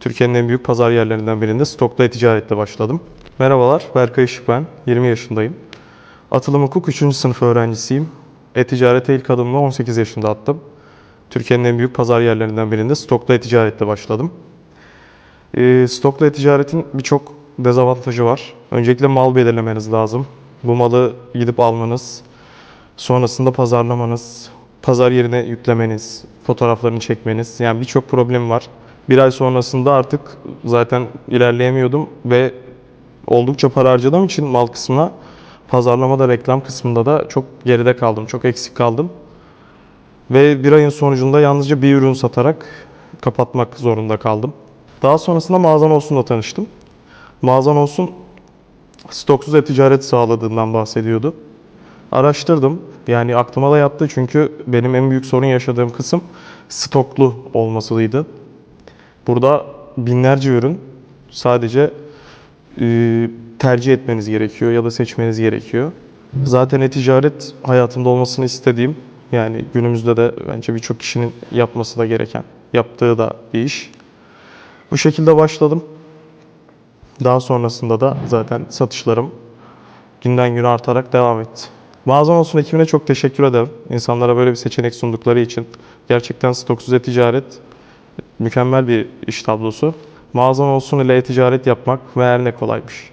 Türkiye'nin en büyük pazar yerlerinden birinde stokla e-ticaretle başladım. Merhabalar, Berkay Işık ben. 20 yaşındayım. Atılım Hukuk 3. sınıf öğrencisiyim. E-ticarete ilk adımımı 18 yaşında attım. Türkiye'nin en büyük pazar yerlerinden birinde stokla e-ticaretle başladım. Ee, stokla e-ticaretin birçok dezavantajı var. Öncelikle mal belirlemeniz lazım. Bu malı gidip almanız, sonrasında pazarlamanız, pazar yerine yüklemeniz, fotoğraflarını çekmeniz. Yani birçok problem var. Bir ay sonrasında artık zaten ilerleyemiyordum ve oldukça para harcadığım için mal kısmına pazarlamada, reklam kısmında da çok geride kaldım, çok eksik kaldım. Ve bir ayın sonucunda yalnızca bir ürün satarak kapatmak zorunda kaldım. Daha sonrasında Mağazan Olsun'la tanıştım. Mağazan Olsun stoksuz e-ticaret sağladığından bahsediyordu. Araştırdım. Yani aklıma da yattı çünkü benim en büyük sorun yaşadığım kısım stoklu olmasıydı. Burada binlerce ürün sadece e, tercih etmeniz gerekiyor ya da seçmeniz gerekiyor. Zaten e-ticaret hayatımda olmasını istediğim yani günümüzde de bence birçok kişinin yapması da gereken, yaptığı da bir iş. Bu şekilde başladım. Daha sonrasında da zaten satışlarım günden güne artarak devam etti. Mağazan olsun ekibine çok teşekkür ederim. İnsanlara böyle bir seçenek sundukları için. Gerçekten stoksuz e-ticaret mükemmel bir iş tablosu. Mağazan olsun ile e-ticaret yapmak meğer ne kolaymış.